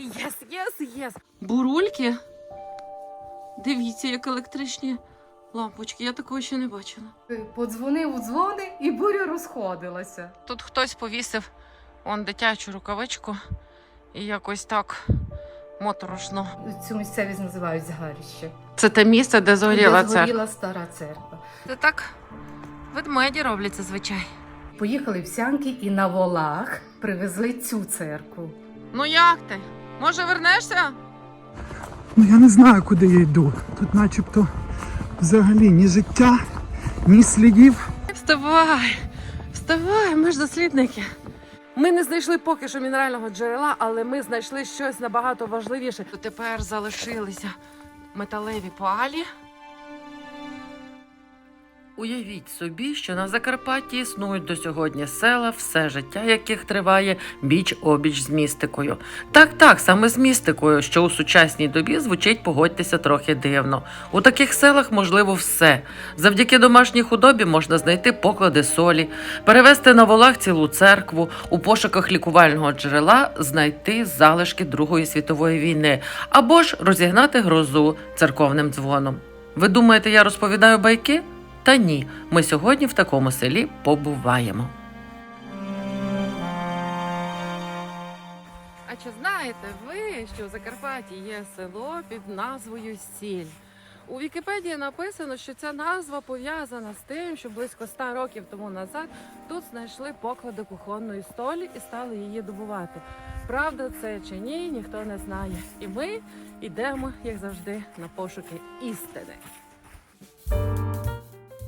Єс, єс, єс. Бурульки. Дивіться, як електричні лампочки. Я такого ще не бачила. Подзвонив у дзвони і буря розходилася. Тут хтось повісив он дитячу рукавичку і якось так моторошно. Цю місцевість називають згарище. Це те місце, де згоріла Де церква. згоріла стара церква. Це так ведмеді роблять зазвичай. Поїхали в Сянки і на волах привезли цю церкву. Ну як ти? Може, вернешся? Ну я не знаю, куди я йду. Тут начебто взагалі ні життя, ні слідів. Вставай! Вставай, ми ж дослідники. Ми не знайшли поки що мінерального джерела, але ми знайшли щось набагато важливіше. Тепер залишилися металеві палі. Уявіть собі, що на Закарпатті існують до сьогодні села, все життя яких триває біч обіч з містикою. Так, так, саме з містикою, що у сучасній добі звучить, погодьтеся трохи дивно. У таких селах можливо все. Завдяки домашній худобі можна знайти поклади солі, перевести на волах цілу церкву, у пошуках лікувального джерела знайти залишки Другої світової війни або ж розігнати грозу церковним дзвоном. Ви думаєте, я розповідаю байки? Та ні, ми сьогодні в такому селі побуваємо. А чи знаєте ви, що в Закарпатті є село під назвою Сіль? У Вікіпедії написано, що ця назва пов'язана з тим, що близько 100 років тому назад тут знайшли поклади кухонної столі і стали її добувати. Правда це чи ні, ніхто не знає. І ми йдемо, як завжди, на пошуки істини.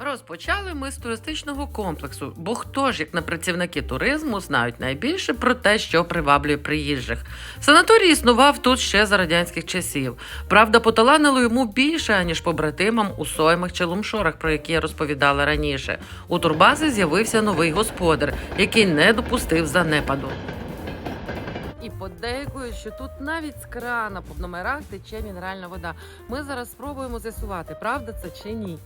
Розпочали ми з туристичного комплексу, бо хто ж, як не працівники туризму, знають найбільше про те, що приваблює приїжджих. Санаторій існував тут ще за радянських часів. Правда, поталанило йому більше, аніж побратимам у Соймах чи Лумшорах, про які я розповідала раніше. У турбази з'явився новий господар, який не допустив занепаду. І подейкують, що тут навіть з крана по номерах тече мінеральна вода. Ми зараз спробуємо з'ясувати, правда це чи ні.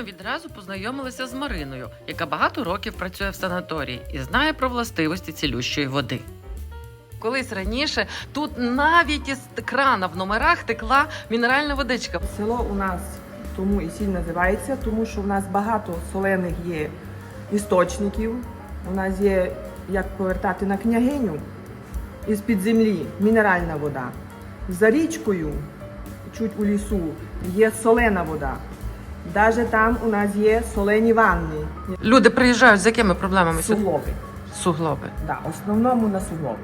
Ми відразу познайомилися з Мариною, яка багато років працює в санаторії і знає про властивості цілющої води. Колись раніше тут навіть із крана в номерах текла мінеральна водичка. Село у нас тому і сіль називається, тому що в нас багато солених є істочників. У нас є як повертати на княгиню із-під землі мінеральна вода. За річкою, чуть у лісу, є солена вода. Навіть там у нас є солені ванни, Люди приїжджають з якими проблемами суглоби. Суглоби. Да, основному на суглоби.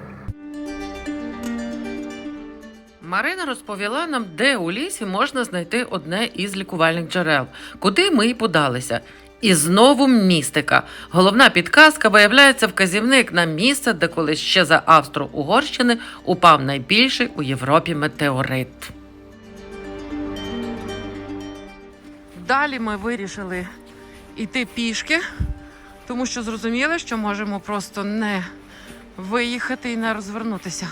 Марина розповіла нам, де у лісі можна знайти одне із лікувальних джерел, куди ми й подалися. І знову містика. Головна підказка виявляється вказівник на місце, де колись ще за Австро-Угорщини упав найбільший у Європі метеорит. Далі ми вирішили йти пішки, тому що зрозуміли, що можемо просто не виїхати і не розвернутися.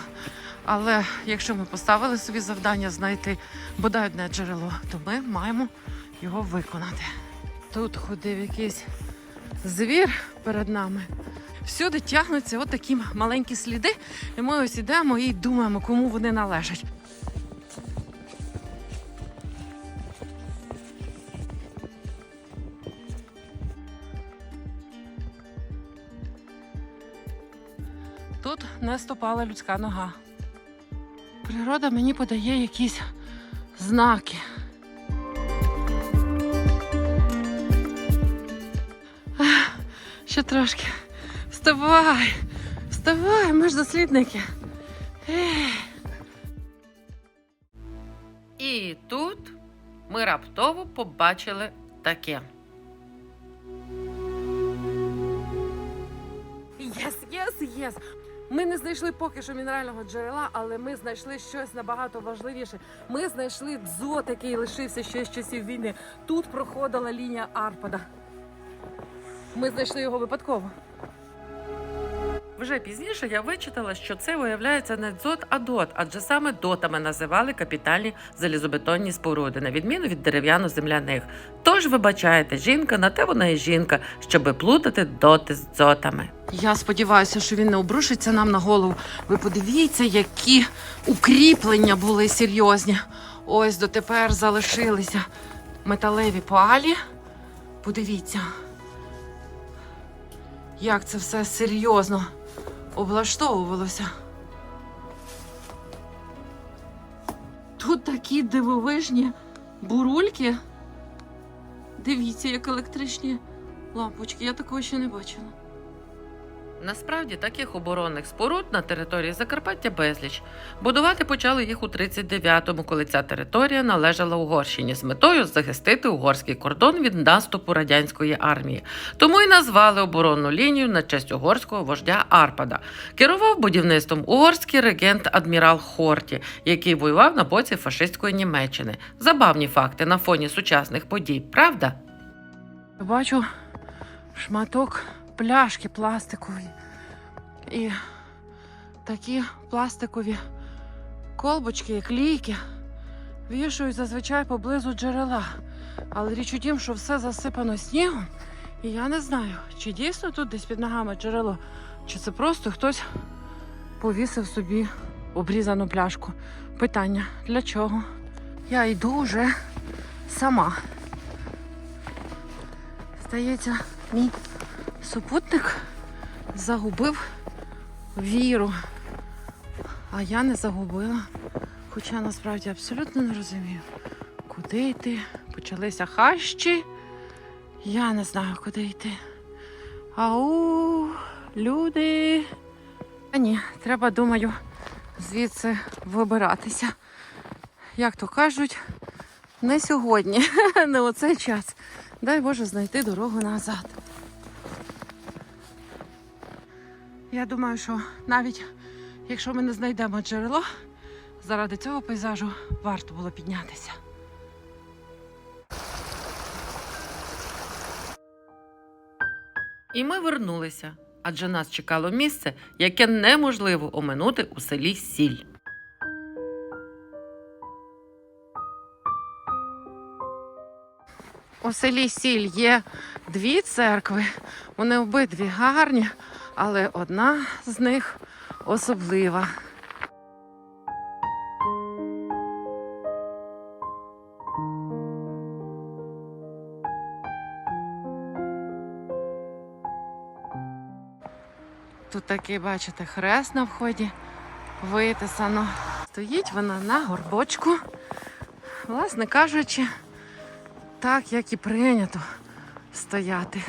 Але якщо ми поставили собі завдання знайти бодай одне джерело, то ми маємо його виконати. Тут ходив якийсь звір перед нами. Всюди тягнуться отакі маленькі сліди, і ми ось ідемо і думаємо, кому вони належать. Не ступала людська нога. Природа мені подає якісь знаки. Ще трошки. Вставай! Вставай, ми ж дослідники. І тут ми раптово побачили таке. Єс, єс, єс. Ми не знайшли поки що мінерального джерела, але ми знайшли щось набагато важливіше. Ми знайшли дзот, який лишився ще з часів війни. Тут проходила лінія Арпада. Ми знайшли його випадково. Вже пізніше я вичитала, що це виявляється не дзот, а дот, адже саме дотами називали капітальні залізобетонні споруди, на відміну від дерев'яно-земляних. Тож, вибачайте, жінка, на те вона і жінка, щоби плутати доти з дзотами. Я сподіваюся, що він не обрушиться нам на голову. Ви подивіться, які укріплення були серйозні. Ось дотепер залишилися металеві палі. Подивіться, як це все серйозно облаштовувалося. Тут такі дивовижні бурульки. Дивіться, як електричні лампочки. Я такого ще не бачила. Насправді таких оборонних споруд на території Закарпаття безліч. Будувати почали їх у 39-му, коли ця територія належала Угорщині з метою захистити угорський кордон від наступу радянської армії. Тому і назвали оборонну лінію на честь угорського вождя Арпада. Керував будівництвом угорський регент адмірал Хорті, який воював на боці фашистської Німеччини. Забавні факти на фоні сучасних подій, правда? Бачу шматок пляшки пластикові і такі пластикові колбочки, як лійки, вішають зазвичай поблизу джерела. Але річ у тім, що все засипано снігом, і я не знаю, чи дійсно тут десь під ногами джерело, чи це просто хтось повісив собі обрізану пляшку. Питання для чого? Я йду вже сама. Здається, мій супутник загубив віру. А я не загубила. Хоча насправді абсолютно не розумію, куди йти. Почалися хащі. Я не знаю, куди йти. Ау, люди. А ні, треба, думаю, звідси вибиратися. Як то кажуть, не сьогодні, не оцей час. Дай Боже знайти дорогу назад. Я думаю, що навіть якщо ми не знайдемо джерело, заради цього пейзажу варто було піднятися. І ми вернулися, адже нас чекало місце, яке неможливо оминути у селі Сіль. У селі Сіль є дві церкви. Вони обидві гарні, але одна з них особлива. Тут такий, бачите, хрест на вході витисано. Стоїть вона на горбочку. Власне кажучи, так, як і прийнято стояти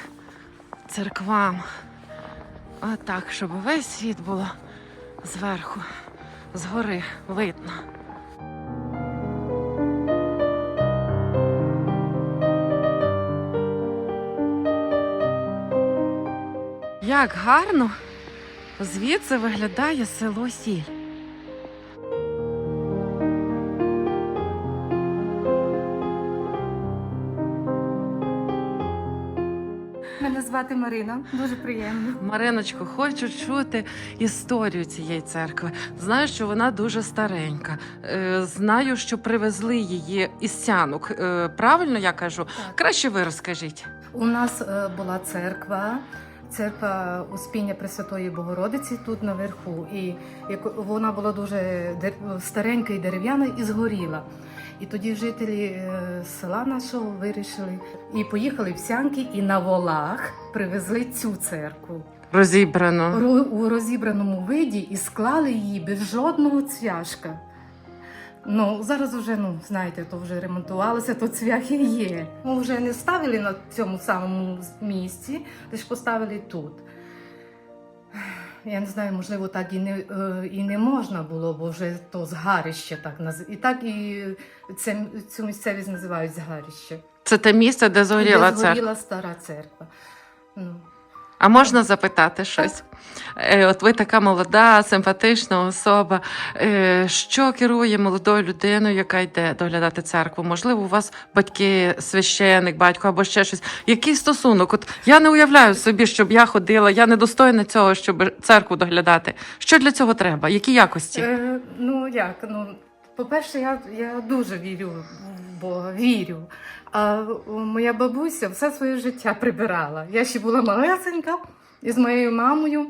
церквам. Отак, щоб весь світ було зверху, згори видно. Як гарно звідси виглядає село Сіль. Звати Марина, дуже приємно. Мариночко, хочу чути історію цієї церкви. Знаю, що вона дуже старенька. Е, Знаю, що привезли її із сянок. Е, Правильно я кажу? Так. Краще ви розкажіть. У нас е, була церква, церква Успіння Пресвятої Богородиці тут наверху. І як вона була дуже дер- старенька і дерев'яна і згоріла. І тоді жителі е, села нашого вирішили і поїхали в Сянки і на волах привезли цю церкву. Розібрано. Ро- у розібраному виді і склали її без жодного цвяшка. Ну, зараз вже, ну, знаєте, то вже ремонтувалося, то цвяхи є. Ми вже не ставили на цьому самому місці, лише поставили тут. Я не знаю, можливо, так і не, е, і не можна було, бо вже то згарище так наз... І так і це, цю місцевість називають згарище. Це те місце, де згоріла Де церква. згоріла стара церква. Ну. А можна запитати щось? Е, От ви така молода, симпатична особа. Е, Що керує молодою людиною, яка йде доглядати церкву? Можливо, у вас батьки, священик, батько або ще щось. Який стосунок? От я не уявляю собі, щоб я ходила, я недостойна цього, щоб церкву доглядати. Що для цього треба? Які якості? Е, ну як? Ну, по-перше, я, я дуже вірю в Бога, вірю. А моя бабуся все своє життя прибирала. Я ще була малесенька і з моєю мамою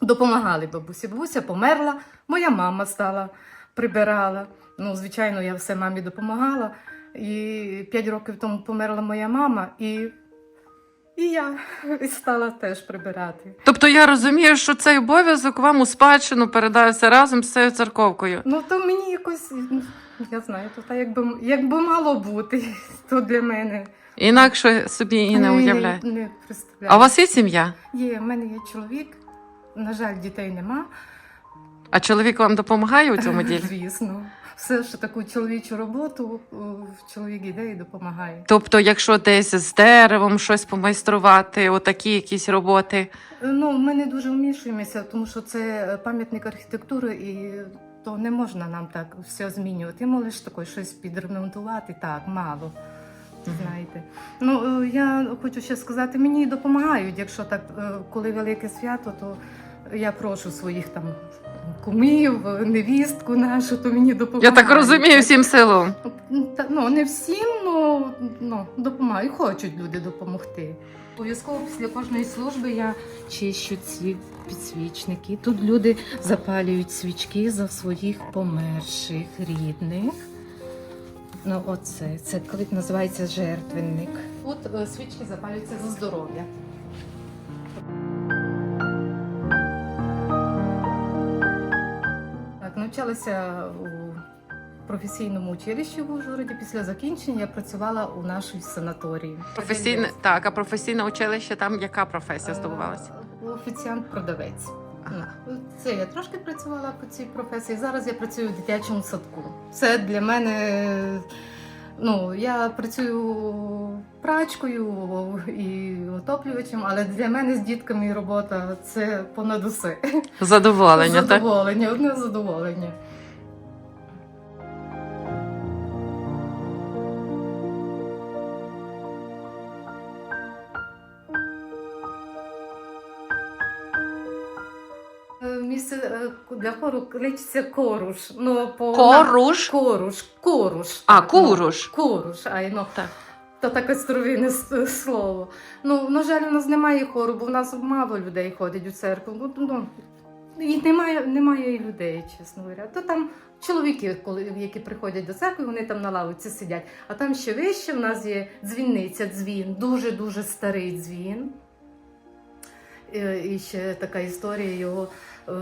допомагали бабусі. Бабуся померла, моя мама стала прибирала. Ну, звичайно, я все мамі допомагала. І п'ять років тому померла моя мама, і, і я стала теж прибирати. Тобто я розумію, що цей обов'язок вам у спадщину передався разом з цією церковкою. Ну, то мені якось, ну, я знаю, то так якби, якби мало бути, то для мене. Інакше собі і не уявляю. Не представляю. А у вас є сім'я? Є, в мене є чоловік, на жаль, дітей нема. А чоловік вам допомагає у цьому ділі? Звісно. Все ж таку чоловічу роботу о, чоловік іде і допомагає. Тобто, якщо десь з деревом щось помайструвати, отакі якісь роботи. Ну, ми не дуже вмішуємося, тому що це пам'ятник архітектури і то не можна нам так все змінювати. Можеш таке щось підремонтувати, так, мало. Знаєте. Ну, е, я хочу ще сказати, мені допомагають, якщо так, е, коли велике свято, то я прошу своїх там кумів, невістку нашу, то мені Я так розумію всім силом. Та, ну, не всім, ну, ну допомагають, хочуть люди допомогти. Обов'язково після кожної служби я чищу ці підсвічники. Тут люди запалюють свічки за своїх померших рідних. Ну, оце, це називається жертвенник. Тут е, свічки запалюються за здоров'я. Навчалася у професійному училищі в Ужгороді. Після закінчення я працювала у нашій санаторії. Професійне так, а професійне училище там яка професія здобувалася? Е, Офіціант-продавець. Ну, Це я трошки працювала по цій професії. Зараз я працюю в дитячому садку. Це для мене. Ну, я працюю прачкою і отоплювачем, але для мене з дітками робота це понад усе. Задоволення, так? задоволення, одне задоволення. Для хору кличеться коруш. Ну, по Коруш? Коруш, коруш. А, так, ну, куруш. Коруш, ай, ну. Так. То таке старовинне с- слово. Ну, на жаль, у нас немає хору, бо в нас мало людей ходить у церкву. Ну, ну, і немає, немає і людей, чесно говоря. То там чоловіки, коли, які приходять до церкви, вони там на лавиці сидять. А там ще вище в нас є дзвінниця, дзвін, дуже-дуже старий дзвін. І ще така історія його. е,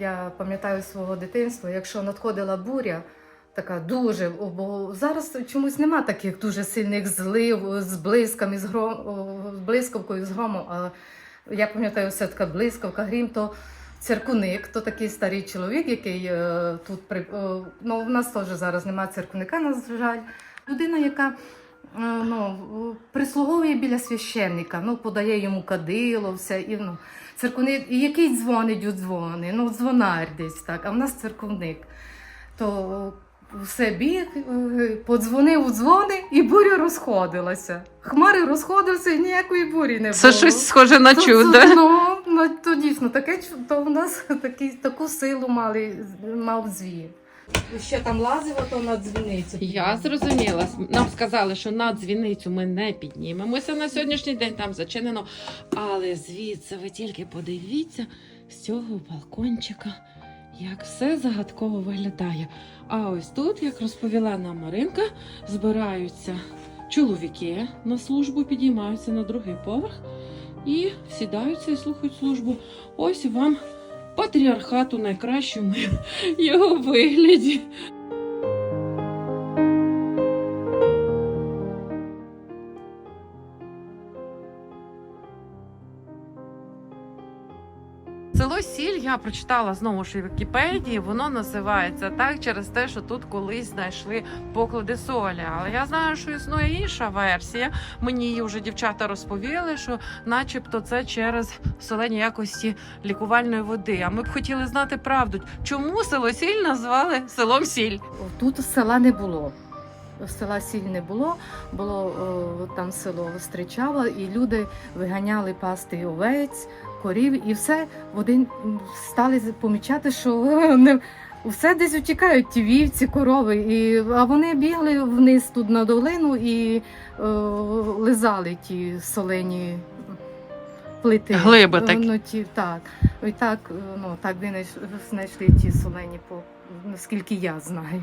Я пам'ятаю свого дитинства, якщо надходила буря, така дуже, бо зараз чомусь нема таких дуже сильних злив з блисками, з гром, з блискавкою, з громом. А я пам'ятаю, все така блискавка, грім, то церкуник, то такий старий чоловік, який е, тут при ну, в нас теж зараз немає церкуника, на жаль. Людина, яка ну, прислуговує біля священника, ну, подає йому кадило, все. І, ну, церкуник, і який дзвонить у дзвони, ну, дзвонар десь так, а в нас церковник. То все біг, е, подзвонив у дзвони, і буря розходилася. Хмари розходилися, і ніякої бурі не було. Це щось схоже на То- чудо. то- Ну, ну, то дійсно таке то в нас такі, таку силу мали, мав звір. Ще там лазило, то на дзвіницю. Я зрозуміла. Нам сказали, що на дзвіницю ми не піднімемося на сьогоднішній день, там зачинено. Але звідси ви тільки подивіться з цього балкончика, як все загадково виглядає. А ось тут, як розповіла нам Маринка, збираються чоловіки на службу, підіймаються на другий поверх і сідаються і слухають службу. Ось вам патріархат у найкращому його вигляді. Я прочитала знову ж в Вікіпедії. Воно називається так через те, що тут колись знайшли поклади солі. Але я знаю, що існує інша версія. Мені її вже дівчата розповіли, що, начебто, це через солені якості лікувальної води. А ми б хотіли знати правду, чому село Сіль назвали селом Сіль. Тут села не було. Села сіль не було, було о, там село Стричало, і люди виганяли пасти овець, корів, і все в один стали помічати, що не, все десь утікають ті вівці, корови. І, а вони бігли вниз тут на долину і о, лизали ті солені плити. Глиби такі. Ну, ті, так. І так, е, ну, так знайшли ті солені, по, наскільки я знаю.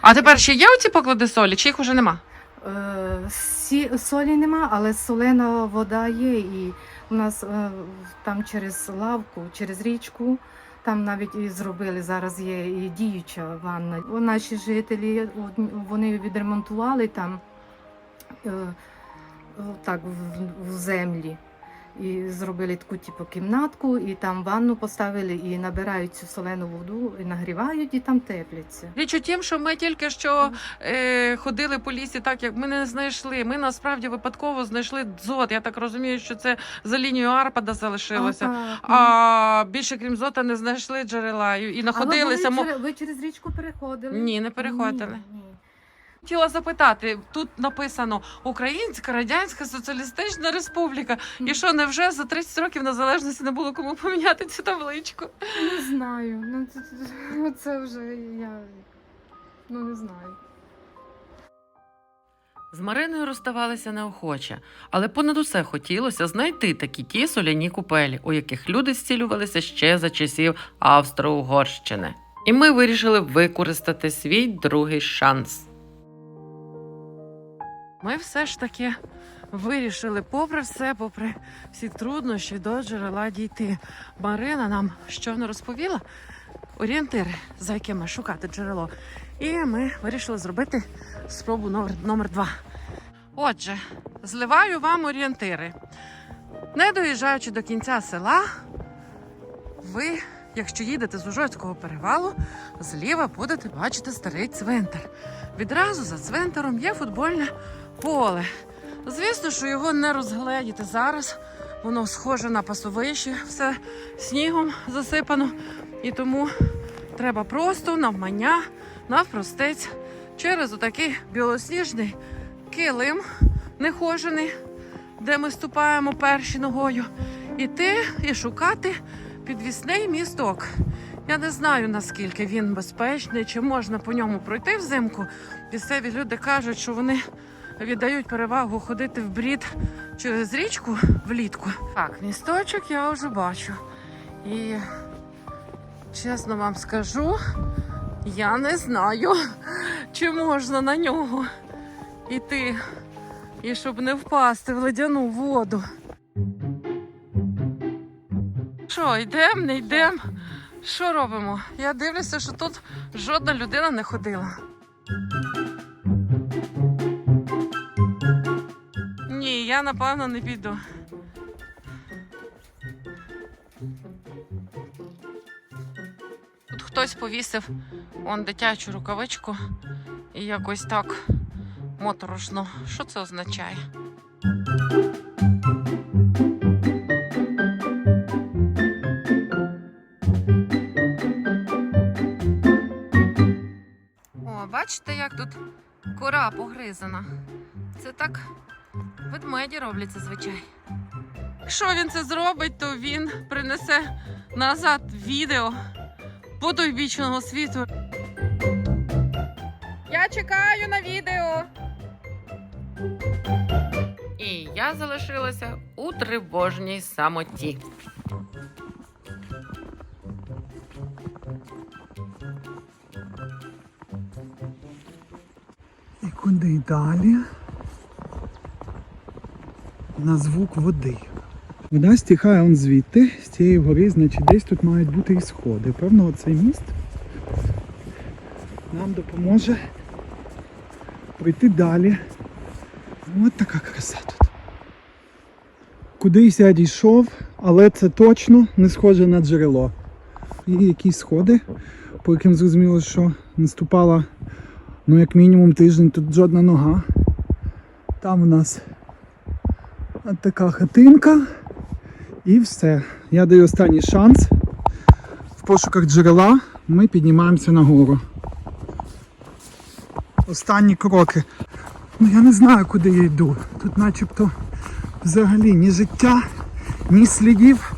А тепер ще є оці поклади солі, чи їх уже нема? Е, солі нема, але солена вода є. І у нас е, там через лавку, через річку, там навіть і зробили зараз є і діюча ванна. Наші жителі вони відремонтували там е, так, в, в землі. І зробили таку типу кімнатку, і там ванну поставили, і набирають цю солену воду, і нагрівають, і там тепляться. Річ у тім, що ми тільки що е, ходили по лісі, так як ми не знайшли. Ми насправді випадково знайшли дзот. Я так розумію, що це за лінією Арпада залишилося. ну. А більше крім зота не знайшли джерела і, і А ви, через, ви через річку переходили? Ні, не переходили. Ні, ні. Хотіла запитати, тут написано Українська Радянська Соціалістична Республіка. І що, невже за 30 років незалежності не було кому поміняти цю табличку? Не знаю. Ну це, це, це вже я ну не знаю. З Мариною розставалися неохоче, але понад усе хотілося знайти такі ті соляні купелі, у яких люди зцілювалися ще за часів Австро-Угорщини. І ми вирішили використати свій другий шанс. Ми все ж таки вирішили, попри все, попри всі труднощі до джерела дійти. Марина нам щойно розповіла орієнтири, за якими шукати джерело. І ми вирішили зробити спробу номер, номер два. Отже, зливаю вам орієнтири. Не доїжджаючи до кінця села, ви, якщо їдете з Ужоцького перевалу, зліва будете бачити старий цвинтар. Відразу за цвинтаром є футбольне поле. Звісно, що його не розгледіти зараз. Воно схоже на пасовище, все снігом засипано. І тому треба просто навмання, навпростець, через отакий білосніжний килим нехожений, де ми ступаємо перші ногою, іти і шукати підвісний місток. Я не знаю наскільки він безпечний, чи можна по ньому пройти взимку. Місцеві люди кажуть, що вони віддають перевагу ходити в брід через річку влітку. Так, місточок я вже бачу. І чесно вам скажу, я не знаю, чи можна на нього іти, і щоб не впасти в ледяну воду. Що, йдемо, не йдемо? Що робимо? Я дивлюся, що тут жодна людина не ходила. Я напевно не піду. Тут хтось повісив он дитячу рукавичку і якось так моторошно. Що це означає? О, бачите, як тут кора погризана. Це так ведмеді роблять зазвичай. Якщо він це зробить, то він принесе назад відео потойбічного світу. Я чекаю на відео. І я залишилася у тривожній самоті. І куди далі? На звук води. Вода стікає он звідти, з цієї гори, значить десь тут мають бути і сходи. Певно, оцей міст нам допоможе пройти далі. От така краса тут. Кудись я дійшов, але це точно не схоже на джерело. І якісь сходи, по яким зрозуміло, що наступала ну, як мінімум тиждень тут жодна нога. Там у нас от така хатинка. І все. Я даю останній шанс. В пошуках джерела ми піднімаємося нагору. Останні кроки. Ну я не знаю, куди я йду. Тут начебто взагалі ні життя, ні слідів.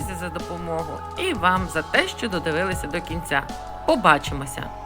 Дякую за допомогу і вам за те, що додивилися до кінця. Побачимося!